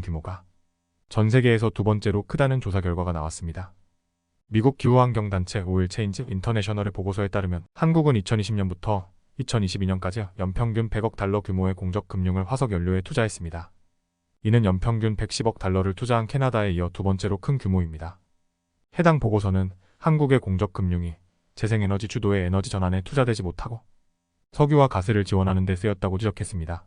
규모가 전 세계에서 두 번째로 크다는 조사 결과가 나왔습니다. 미국 기후환경단체 오일 체인지 인터내셔널의 보고서에 따르면 한국은 2020년부터 2022년까지 연평균 100억 달러 규모의 공적 금융을 화석 연료에 투자했습니다. 이는 연평균 110억 달러를 투자한 캐나다에 이어 두 번째로 큰 규모입니다. 해당 보고서는 한국의 공적 금융이 재생에너지 주도의 에너지 전환에 투자되지 못하고 석유와 가스를 지원하는 데 쓰였다고 지적했습니다.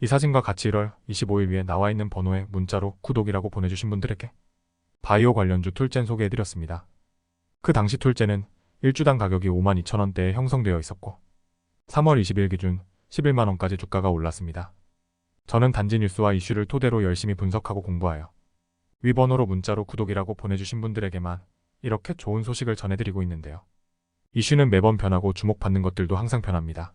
이 사진과 같이 1월 25일 위에 나와 있는 번호에 문자로 구독이라고 보내주신 분들에게 바이오 관련주 툴젠 소개해드렸습니다. 그 당시 툴젠은 1주당 가격이 52,000원대에 형성되어 있었고 3월 20일 기준 11만원까지 주가가 올랐습니다. 저는 단지 뉴스와 이슈를 토대로 열심히 분석하고 공부하여 위 번호로 문자로 구독이라고 보내주신 분들에게만 이렇게 좋은 소식을 전해드리고 있는데요. 이슈는 매번 변하고 주목받는 것들도 항상 변합니다.